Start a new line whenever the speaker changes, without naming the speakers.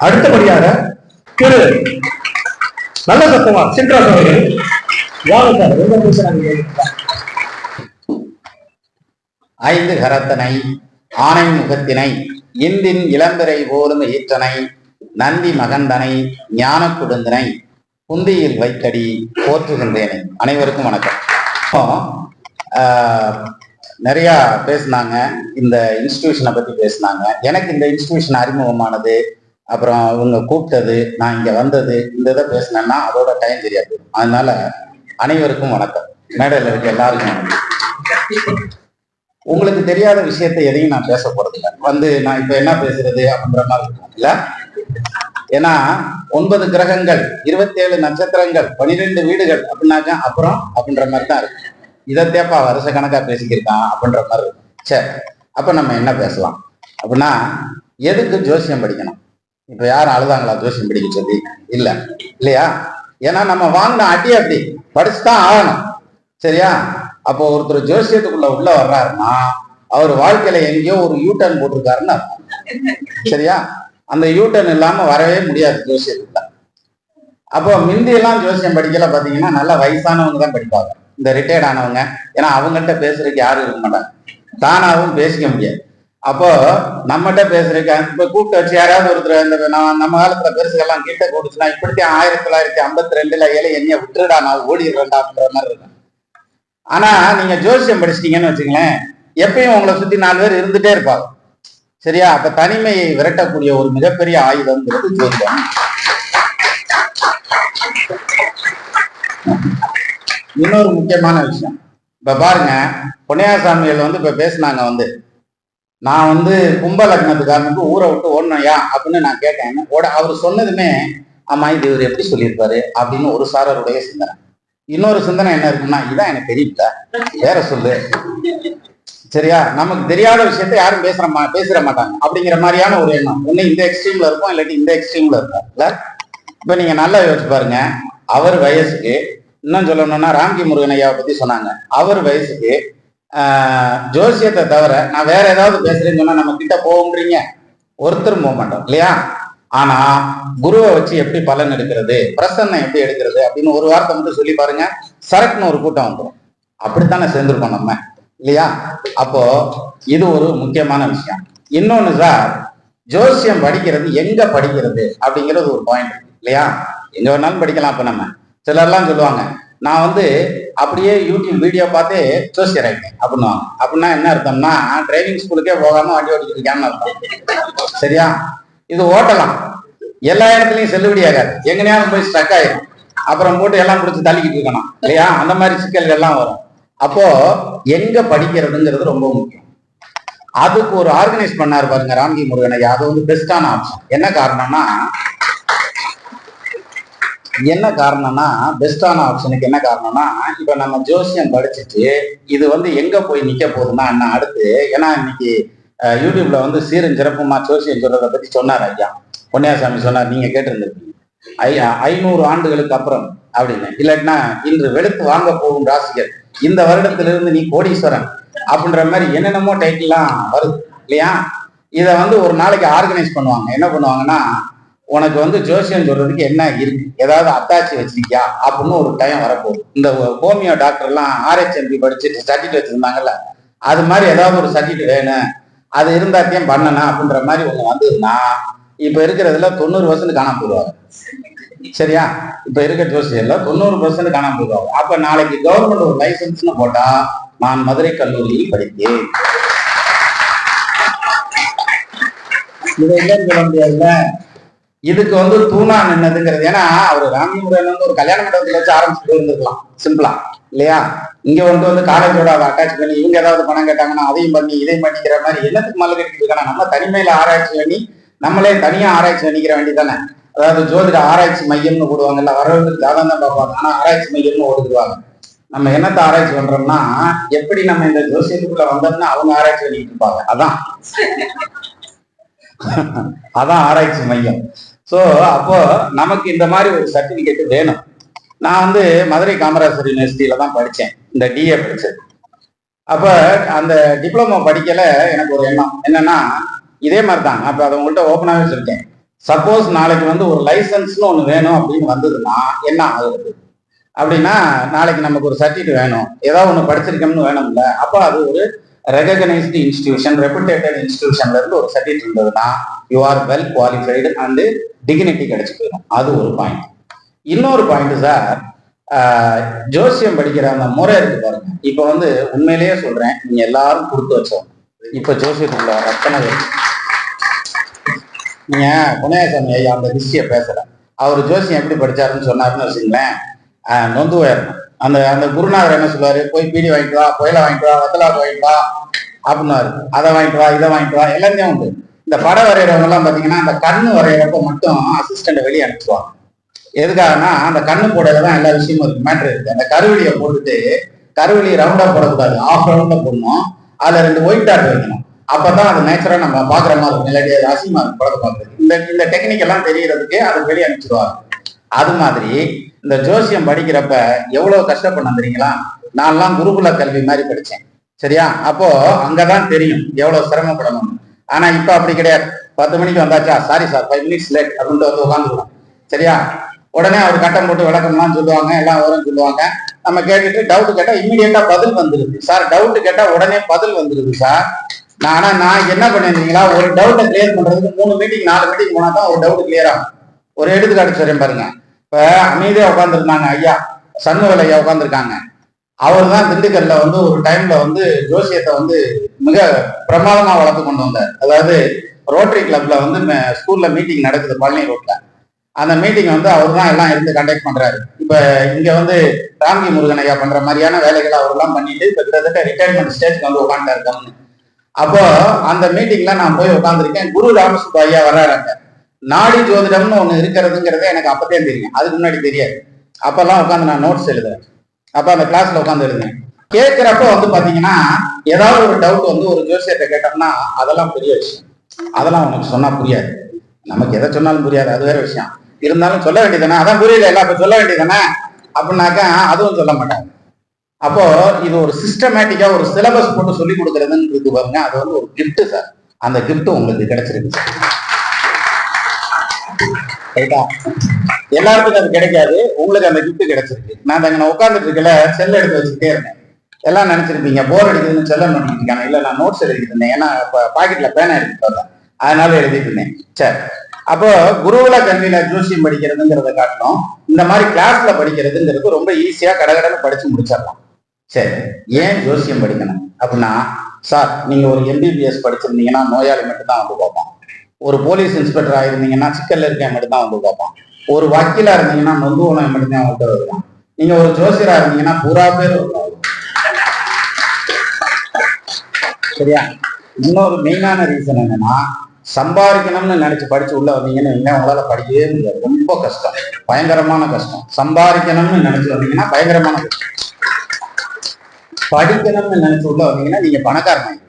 அடுத்தபடியாக திரு நல்ல சத்தமா சின்ராஸ் அவர்கள் வாங்க பேசுறாங்க
ஐந்து கரத்தனை ஆணை முகத்தினை இந்தின் இளம்பிறை போலும் ஈற்றனை நந்தி மகந்தனை ஞான குடுந்தனை குந்தியில் வைத்தடி போற்றுகின்றேனே. அனைவருக்கும் வணக்கம். ஆஹ், நிறைய பேசுனாங்க. இந்த இன்ஸ்டிடியூஷனை பத்தி பேசுனாங்க. எனக்கு இந்த இன்ஸ்டிடியூஷன் அறிமுகமானது அப்புறம் இவங்க கூப்பிட்டது நான் இங்க வந்தது இந்த இதை பேசினேன்னா அதோட டைம் தெரியாது. அதனால அனைவருக்கும் வணக்கம். மேடையில் இருக்க எல்லாருக்கும் உங்களுக்கு தெரியாத விஷயத்தை எதையும் நான் பேச போறதில்லை. வந்து நான் இப்ப என்ன பேசுறது அப்படின்ற மாதிரி இருக்கும் இல்ல. ஏன்னா ஒன்பது கிரகங்கள் இருபத்தேழு நட்சத்திரங்கள் பனிரெண்டு வீடுகள் அப்படின்னாக்கா அப்புறம் அப்படின்ற மாதிரி தான் இருக்கு. இதை தேப்பா வருஷ கணக்கா பேசிக்கிருக்கான் அப்படின்ற மாதிரி இருக்கும் சரி அப்ப நம்ம என்ன பேசலாம்? அப்படின்னா எதுக்கு ஜோசியம் படிக்கணும்? இப்ப யாரும் அழுதாங்களா ஜோசியம் படிக்க சொல்லி? இல்ல. இல்லையா? ஏன்னா நம்ம வாங்கின அடி அப்படி. படிச்சுதான் ஆகணும். சரியா? அப்போ ஒருத்தர் ஜோசியத்துக்குள்ள உள்ள வர்றாருன்னா அவர் வாழ்க்கையில எங்கேயோ ஒரு யூ போட்டிருக்காருன்னு சரியா? அந்த யூ இல்லாம வரவே முடியாது ஜோசியத்துக்குள்ள அப்போ முந்தியெல்லாம் ஜோசியம் படிக்கல பாத்தீங்கன்னா நல்ல வயசானவங்க தான் படிப்பாங்க. இந்த ரிட்டையர்ட் ஆனவங்க. ஏன்னா அவங்கள்ட்ட பேசுறதுக்கு யாரும் இருக்க மாட்டாங்க. தானாவும் பேசிக்க முடியாது. அப்போ நம்மகிட்ட பேசுறதுக்கு இப்ப கூப்பிட்டு வச்சு யாராவது ஒருத்தர் இந்த நம்ம நம்ம காலத்துல பெருசுகள்லாம் கிட்ட கூடுச்சுன்னா இப்படித்தான் ஆயிரத்தி தொள்ளாயிரத்தி ஐம்பத்தி ரெண்டுல ஏழை என்னைய விட்டுடா நான் ஓடிடுறேன்டான்ற மாதிரி இருக்கும். ஆனா நீங்க ஜோசியம் படிச்சிட்டீங்கன்னு வச்சுங்களேன் எப்பயும் உங்களை சுத்தி நாலு பேர் இருந்துட்டே இருப்பாங்க. சரியா? அப்ப தனிமையை விரட்டக்கூடிய ஒரு மிகப்பெரிய ஆயுதம்ங்கிறது ஜோசியம் இன்னொரு முக்கியமான விஷயம். இப்ப பாருங்க பொன்னையாசாமிகள் வந்து இப்ப பேசினாங்க வந்து நான் வந்து கும்ப லக்னத்துக்காரனுக்கு ஊரை விட்டு ஓடணையா அப்படின்னு நான் கேட்டேன். ஓட அவர் சொன்னதுமே ஆமா இது இவர் எப்படி சொல்லியிருப்பாரு? அப்படின்னு ஒரு சாரருடைய சிந்தனை. இன்னொரு சிந்தனை என்ன இருக்குன்னா இதான் எனக்கு தெரியல வேற சொல்லு. சரியா? நமக்கு தெரியாத விஷயத்த யாரும் பேசுற மா பேசிட மாட்டாங்க. அப்படிங்கிற மாதிரியான ஒரு எண்ணம். ஒண்ணு இந்த எக்ஸ்ட்ரீம்ல இருக்கும் இல்லாட்டி இந்த எக்ஸ்ட்ரீம்ல இருக்கும். இல்ல? இப்ப நீங்க நல்லா யோசிச்சு பாருங்க. அவர் வயசுக்கு இன்னும் சொல்லணும்னா ராம்கி முருகன் ஐயாவை பத்தி சொன்னாங்க. அவர் வயசுக்கு ஜோசியத்தை தவிர நான் வேற ஏதாவது பேசுறேன்னு சொன்னா நம்ம கிட்ட போகும்ன்றீங்க. ஒருத்தரும் போக மாட்டோம் இல்லையா? ஆனா குருவை வச்சு எப்படி பலன் எடுக்கிறது பிரசன்னம் எப்படி எடுக்கிறது அப்படின்னு ஒரு வார்த்தை மட்டும் சொல்லி பாருங்க. சரக்குன்னு ஒரு கூட்டம் வந்துடும் அப்படித்தானே சேர்ந்திருக்கோம் நம்ம இல்லையா? அப்போ இது ஒரு முக்கியமான விஷயம். இன்னொன்னு சார் ஜோசியம் படிக்கிறது எங்க படிக்கிறது அப்படிங்கிறது ஒரு பாயிண்ட் இல்லையா? எங்க வேணாலும் படிக்கலாம் இப்ப நம்ம. சிலர்லாம் சொல்லுவாங்க நான் வந்து அப்படியே யூடியூப் வீடியோ பார்த்தே ஜோசியர் ஆயிட்டேன் அப்படின்னுவாங்க அப்படின்னா என்ன அர்த்தம்னா டிரைவிங் ஸ்கூலுக்கே போகாம வண்டி ஓட்டிட்டு இருக்கேன்னு அர்த்தம். சரியா? இது ஓட்டலாம். எல்லா இடத்துலையும் செல்லுபடி ஆகாது. எங்கனையாவது போய் ஸ்ட்ரக் ஆயிடும் அப்புறம் போட்டு எல்லாம் பிடிச்சி தள்ளிக்கிட்டு இருக்கணும். இல்லையா? அந்த மாதிரி சிக்கல்கள் எல்லாம் வரும். அப்போ எங்க படிக்கிறதுங்கிறது ரொம்ப முக்கியம். அதுக்கு ஒரு ஆர்கனைஸ் பண்ணாரு பாருங்க ராம்கி முருகன் ஐயா. அது வந்து பெஸ்டான ஆப்ஷன் என்ன காரணம்னா என்ன காரணம்னா பெஸ்டான ஆப்ஷனுக்கு என்ன காரணம்னா இப்ப நம்ம ஜோசியம் படிச்சுட்டு இது வந்து எங்க போய் நிக்க போகுதுன்னா என்ன அடுத்து ஏன்னா இன்னைக்கு யூடியூப்ல வந்து சீரன் சிறப்புமா ஜோசியம் சொல்றதை பத்தி சொன்னார் ஐயா. பொன்னியாசாமி சொன்னார் நீங்க கேட்டிருந்திருக்கீங்க ஐயா ஐநூறு ஆண்டுகளுக்கு அப்புறம் அப்படின்னு. இல்லாட்டினா இன்று வெளுத்து வாங்க போகும் ராசிகள். இந்த வருடத்திலிருந்து நீ கோடீஸ்வரன் அப்படின்ற மாதிரி என்னென்னமோ டைட்டில்லாம் வருது இல்லையா? இதை வந்து ஒரு நாளைக்கு ஆர்கனைஸ் பண்ணுவாங்க. என்ன பண்ணுவாங்கன்னா உனக்கு வந்து ஜோசியம் சொல்றதுக்கு என்ன இருக்கு? ஏதாவது அத்தாச்சி வச்சிருக்கியா? அப்படின்னு ஒரு டைம் வரப்போகுது. இந்த ஹோமியோ டாக்டர்லாம் ஆர்ஹெச்எம்பி படிச்சுட்டு சர்டிஃபிகேட் வச்சிருந்தாங்கல்ல அது மாதிரி ஏதாவது ஒரு சர்டிஃபிகேட் வேணும். அது இருந்தாத்தையும் பண்ணணும் அப்படின்ற மாதிரி ஒண்ணு வந்ததுன்னா இப்ப இருக்கிறதுல தொண்ணூறு பர்சன்ட் காணாம போடுவாங்க சரியா? இப்ப இருக்க ஜோசியர்ல தொண்ணூறு பர்சன்ட் காணாம போடுவாங்க அப்ப நாளைக்கு கவர்மெண்ட் ஒரு லைசன்ஸ்னு போட்டா நான் மதுரை கல்லூரியில் படித்தேன். இதை இல்லைன்னு சொல்ல முடியாதுல்ல? இதுக்கு வந்து தூணா நின்னதுங்கிறது ஏன்னா அவர் ராமிமுருகன் வந்து ஒரு கல்யாண மண்டபத்தில் வச்சு ஆரம்பிச்சுட்டு இருந்திருக்கலாம். சிம்பிளா இல்லையா? இங்க வந்து வந்து காலேஜோட அதை அட்டாச் பண்ணி இவங்க ஏதாவது பணம் கேட்டாங்கன்னா அதையும் பண்ணி இதையும் பண்ணிக்கிற மாதிரி என்னத்துக்கு மல்ல கட்டிட்டு நம்ம தனிமையில ஆராய்ச்சி பண்ணி நம்மளே தனியா ஆராய்ச்சி பண்ணிக்கிற வேண்டியதானே அதாவது ஜோதிட ஆராய்ச்சி மையம்னு போடுவாங்கல்ல வரவங்களுக்கு ஜாதகம் தான் பார்ப்பாங்க. ஆனா ஆராய்ச்சி மையம்னு ஓடுதுவாங்க நம்ம என்னத்தை ஆராய்ச்சி பண்றோம்னா எப்படி நம்ம இந்த ஜோசியத்துக்குள்ள வந்தோம்னா அவங்க ஆராய்ச்சி பண்ணிட்டு இருப்பாங்க. அதான். அதான் ஆராய்ச்சி மையம். ஸோ அப்போ நமக்கு இந்த மாதிரி ஒரு சர்டிபிகேட் வேணும். நான் வந்து மதுரை காமராஜர் யூனிவர்சிட்டியில தான் படித்தேன். இந்த டிஏ படிச்சது. அப்போ அந்த டிப்ளமோ படிக்கல எனக்கு ஒரு எண்ணம். என்னன்னா இதே மாதிரி தான் அப்போ அதை உங்கள்கிட்ட ஓப்பனாகவே சொல்லிட்டேன். சப்போஸ் நாளைக்கு வந்து ஒரு லைசன்ஸ்னு ஒன்று வேணும் அப்படின்னு வந்ததுன்னா என்ன ஆகுது? அப்படின்னா நாளைக்கு நமக்கு ஒரு சர்டிஃபிகேட் வேணும். ஏதாவது ஒன்று படிச்சிருக்கோம்னு வேணும்ல. அப்போ அது ஒரு ரெகனைஸ்டு இன்ஸ்டிடியூஷன் ரெப்புடேட்டட் இன்ஸ்டிடியூஷன்ல இருந்து ஒரு சர்டிஃபிகேட் இருந்ததுன்னா you are well qualified and dignity கிடைச்சு போயிடும். அது ஒரு பாயிண்ட் இன்னொரு பாயிண்ட் சார் ஜோசியம் படிக்கிற அந்த முறை இருக்கு பாருங்க. இப்ப வந்து உண்மையிலேயே சொல்றேன் நீங்க எல்லாரும் கொடுத்து வச்சோம். இப்ப ஜோசியத்துக்குள்ள ரத்தனை நீங்க புனேசாமி ஐயா அந்த ஹிஸ்டியை பேசுறேன். அவர் ஜோசியம் எப்படி படிச்சாருன்னு சொன்னாருன்னு வச்சுங்களேன் ஆஹ் நொந்து உயரணும் அந்த அந்த குருநாதர் என்ன சொல்லுவாரு? போய் பீடி வாங்கிட்டு வா புயலை வாங்கிட்டு வா வத்தலா வாங்கிட்டு வா அப்படின்னாரு அதை வாங்கிட்டு வா இதை வாங்கிட்டு வா எல்லாமே உண்டு. இந்த படம் வரைகிறவங்க எல்லாம் பாத்தீங்கன்னா அந்த கண்ணு வரைகிறப்ப மட்டும் அசிஸ்டன்ட் வெளியே அனுப்புவாங்க எதுக்காகனா அந்த கண்ணு போடையில தான் எல்லா விஷயமும் இருக்கு மேட்ரு இருக்கு. அந்த கருவிலியை போட்டுட்டு கருவிலி ரவுண்டா போடக்கூடாது ஆஃப் ரவுண்டா போடணும். அதுல ரெண்டு ஒயிட் டாட் வைக்கணும். அப்பதான் அது நேச்சரா நம்ம பாக்குற மாதிரி இருக்கும். இல்லாட்டி அசிமா இருக்கும் படத்தை பார்க்கறது இந்த இந்த டெக்னிக் எல்லாம் தெரியறதுக்கு அது வெளியே அனுப்பிச்சிருவாங்க அது மாதிரி இந்த ஜோசியம் படிக்கிறப்ப எவ்வளவு கஷ்டப்படணும் தெரியுங்களா நான்லாம் குருகுல கல்வி மாதிரி படிச்சேன். சரியா? அப்போ அங்கதான் தெரியும் எவ்வளவு சிரமப்படணும். ஆனா இப்ப அப்படி கிடையாது. பத்து மணிக்கு வந்தாச்சா? Sorry sir five minutes late அப்படின்ட்டு வந்து உட்காந்துருவோம் சரியா? உடனே அவர் கட்டம் போட்டு விளக்கம்லாம் சொல்லுவாங்க எல்லாம் வரும் சொல்லுவாங்க. நம்ம கேட்டுட்டு டவுட் கேட்டா இம்மிடியட்டா பதில் வந்துருது. சார் டவுட் கேட்டா உடனே பதில் வந்துருது சார் நான் ஆனா நான் என்ன பண்ணிருந்தீங்களா? ஒரு டவுட்டை கிளியர் பண்றதுக்கு மூணு மீட்டிங் நாலு மீட்டிங் போனா தான் ஒரு டவுட் கிளியர் ஆகும். ஒரு எடுத்துக்காட்டு சொல்றேன் பாருங்க. இப்போ அமைதியா உட்காந்துருந்தாங்க ஐயா. சண்முகல் ஐயா உட்காந்துருக்காங்க அவர் தான் திண்டுக்கல்ல வந்து ஒரு டைம்ல வந்து ஜோசியத்தை வந்து மிக பிரமாதமா வளர்த்து கொண்டு வந்தார். அதாவது ரோட்டரி கிளப்ல வந்து ஸ்கூல்ல மீட்டிங் நடக்குது பழனி ரோட்ல அந்த மீட்டிங் வந்து அவர் தான் எல்லாம் இருந்து கண்டக்ட் பண்றாரு. இப்ப இங்க வந்து ராம்கி முருகன் ஐயா பண்ற மாதிரியான வேலைகளை அவர்லாம் பண்ணிட்டு இப்ப கிட்டத்தட்ட ரிட்டையர்மெண்ட் ஸ்டேஜ்க்கு வந்து உட்காந்துட்டாரு கம்னு அப்போ அந்த மீட்டிங்ல நான் போய் உட்காந்துருக்கேன் குரு ராமசுப்பா ஐயா வர்றாங்க நாடி ஜோதிடம்னு ஒண்ணு இருக்கிறதுங்கிறதே எனக்கு அப்பதான் தெரியும். அதுக்கு முன்னாடி தெரியாது. அப்பெல்லாம் உட்காந்து நான் நோட்ஸ் எழுதுறேன் அப்ப அந்த கிளாஸ்ல உட்காந்து எழுதுறேன் கேட்கிறப்ப வந்து பாத்தீங்கன்னா ஏதாவது ஒரு டவுட் வந்து ஒரு ஜோசியத்தை கேட்டோம்னா அதெல்லாம் பெரிய விஷயம் அதெல்லாம் உனக்கு சொன்னா புரியாது. நமக்கு எதை சொன்னாலும் புரியாது. அது வேற விஷயம். இருந்தாலும் சொல்ல வேண்டியதானே அதான் புரியல. எல்லாம் அப்ப சொல்ல வேண்டியதானே அப்படின்னாக்கா அதுவும் சொல்ல மாட்டாங்க. அப்போ இது ஒரு சிஸ்டமேட்டிக்கா ஒரு சிலபஸ் போட்டு சொல்லி கொடுக்கறதுன்றது பாருங்க அது வந்து ஒரு கிஃப்ட் சார் அந்த கிஃப்ட் உங்களுக்கு கிடைச்சிருக்கு. சார் ரைட்டா எல்லாருக்கும் அது கிடைக்காது. உங்களுக்கு அந்த கிஃப்ட் கிடைச்சிருக்கு. நான் அங்க நான் உட்காந்துட்டு இருக்கல செல் எடுத்து வச்சுக்கிட்டே இருந்தேன். எல்லாம் நினைச்சிருப்பீங்க போர் அடிக்குதுன்னு செல்ல நோண்டிட்டு இல்ல நான் நோட்ஸ் எழுதிட்டு இருந்தேன். ஏன்னா பாக்கெட்ல பேனா எடுத்துட்டு வரல. அதனால எழுதிட்டு இருந்தேன். சரி. அப்போ குருகுல கல்வியில ஜோசியம் படிக்கிறதுங்கிறத காட்டணும் இந்த மாதிரி கிளாஸ்ல படிக்கிறதுங்கிறது ரொம்ப ஈஸியா கடகடன்னு படிச்சு முடிச்சிடலாம். சரி. ஏன் ஜோசியம் படிக்கணும்? அப்படின்னா சார் நீங்க ஒரு எம்பிபிஎஸ் படிச்சிருந்தீங்கன்னா நோயாளி மட்டும்தான் வந்து பார்ப்போம் ஒரு போலீஸ் இன்ஸ்பெக்டர் ஆயிருந்தீங்கன்னா சிக்கல்ல இருக்கேன் மட்டும்தான் வந்து பார்ப்பான். ஒரு வக்கீலா இருந்தீங்கன்னா நொந்து உணவு மட்டும்தான் அவங்கள்ட்ட வருவான். நீங்க ஒரு ஜோசியரா இருந்தீங்கன்னா பூரா பேர் வருவாங்க சரியா? இன்னொரு மெயினான ரீசன் என்னன்னா சம்பாதிக்கணும்னு நினைச்சு படிச்சு உள்ள வந்தீங்கன்னு உங்களால படிக்கவே முடியாது. ரொம்ப கஷ்டம். பயங்கரமான கஷ்டம். சம்பாதிக்கணும்னு நினைச்சு வந்தீங்கன்னா பயங்கரமான கஷ்டம். படிக்கணும்னு நினைச்சு உள்ள வந்தீங்கன்னா நீங்க பணக்காரன்